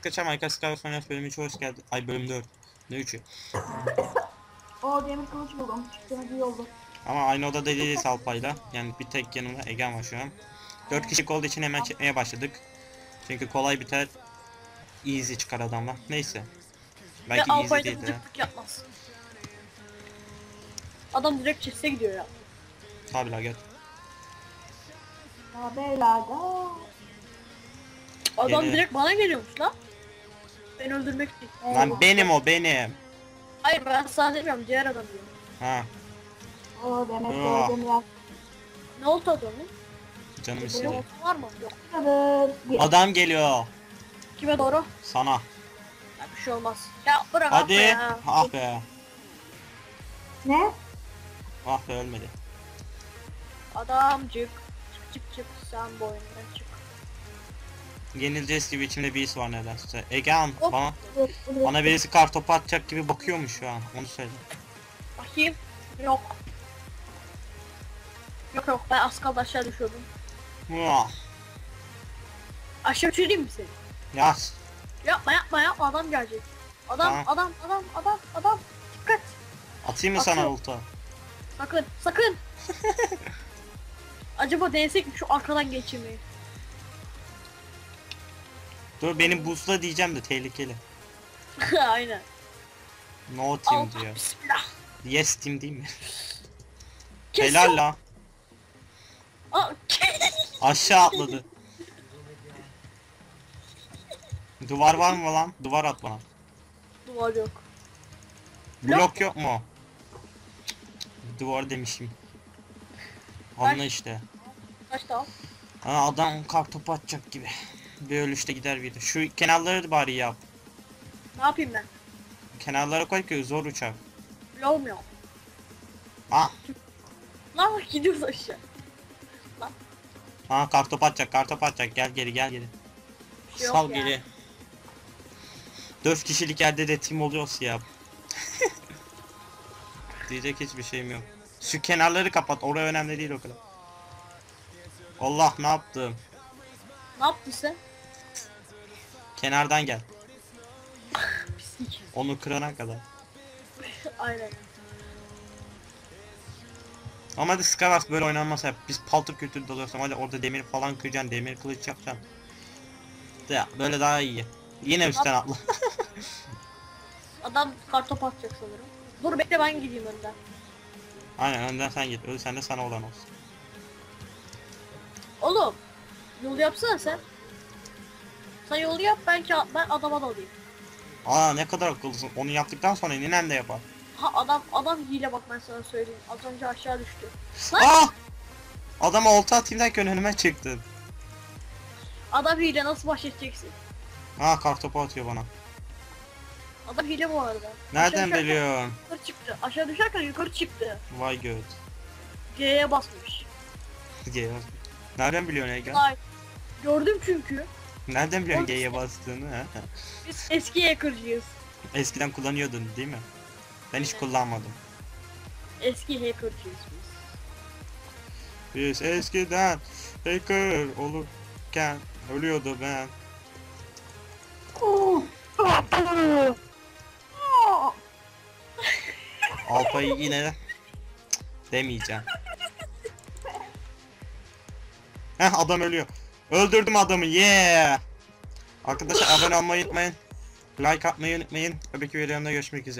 arkadaşlar Minecraft Skywars Finance bölümü 3'e hoş geldin. Ay bölüm 4. Ne 3'ü? O demir kılıç buldum. Çıktığımız iyi oldu. Ama aynı odada değiliz Alpay'la. Yani bir tek yanımda Egen var şu an. 4 kişilik olduğu için hemen çekmeye başladık. Çünkü kolay biter. Easy çıkar adamlar. Neyse. Belki Ve easy Alpay'da değil de. zıplık yapmaz. Adam direkt chest'e gidiyor ya. Tabi la gel. Ya beyler de. Adam Gene- direkt bana geliyormuş lan. Beni öldürmek değil. Lan benim o benim. Hayır ben sana demiyorum diğer adam diyor. Ha O demek Ah. ki demir Ne oldu adamın? canım istiyor. olsun var mı? Yok. Bir Adam geliyor. Kime doğru? Sana. Ya bir şey olmaz. Ya bırak Hadi. atma ya. Ah be. ne? Ah be ölmedi. Adamcık. Çık çık çık sen bu oyundan çık. Yenileceğiz gibi içimde bir his var nedense. Egehan bana, bana birisi kar topu atacak gibi bakıyormuş şu an. Onu söyle. Bakayım. Yok. Yok yok ben az kaldı aşağı düşüyordum. Muah. Aşağı düşüreyim mi seni? Yaz. Yapma yapma yapma adam gelecek. Adam Tamam. adam adam adam adam. Dikkat. Atayım mı sana Atıyorum. ulta? Sakın sakın. Acaba denesek mi şu arkadan geçirmeyi? Dur benim boostla diyeceğim de tehlikeli. Aynen. No team Allah diyor. bismillah. Yes team değil mi? Kes Helal la. Aa, Aşağı atladı. Duvar var mı lan? Duvar at bana. Duvar yok. Blok yok mu? Duvar demişim. Anla işte. Kaç daha? Ha, adam kar topu atacak gibi. Bir ölüşte gider bir de. Şu kenarları bari yap. Ne yapayım ben? Kenarlara koy ki zor uçak. Bile olmuyor. Ah. Lan bak gidiyoruz aşağı. Ha kar topu atacak, kar topu atacak. Gel geri gel geri. Şey yok Sal ya. geri. 4 kişilik yerde de team oluyoruz ya. Diyecek hiçbir şeyim yok. Şu kenarları kapat. Oraya önemli değil o kadar. Allah ne yaptım? Ne yaptın sen? Kenardan gel. Onu kırana kadar. Aynen. Ama hadi Skywars böyle oynanmaz hep. Biz paltır kültürü dalıyorsam hadi orada demir falan kıracaksın, demir kılıç yapacaksın. Ya böyle daha iyi. Yine üstten atla. Adam kartop atacak sanırım. Dur bekle ben gideyim önden. Aynen önden sen git. Öyle sen de sana olan olsun. Oğlum. Yol yapsana sen. Sen yolu yap ben ben adama dalayım. Aa ne kadar akıllısın. Onu yaptıktan sonra ninen de yapar. Ha adam adam hile bak ben sana söyleyeyim. Az önce aşağı düştü. Lan Ah! Adama olta atayım derken önüme çıktın. adam hile nasıl baş edeceksin? Ha kartopu atıyor bana. Adam hile bu arada. Nereden Aşağı biliyorsun? Yukarı çıktı. Aşağı düşerken yukarı çıktı. Vay göt. G'ye basmış. G'ye bas. Nereden biliyorsun Ege? Gördüm çünkü. Nereden biliyorsun G'ye bastığını? ha? Biz eski hacker'cıyız. Eskiden kullanıyordun değil mi? Ben hiç kullanmadım. Eski hacker'cıyız biz. Biz eskiden hacker olurken ölüyordu ben. Alpayı yine de Cık, demeyeceğim. Heh adam ölüyor. Öldürdüm adamı yeah. Arkadaşlar abone olmayı unutmayın. Like atmayı unutmayın. Öbeki videomda görüşmek üzere.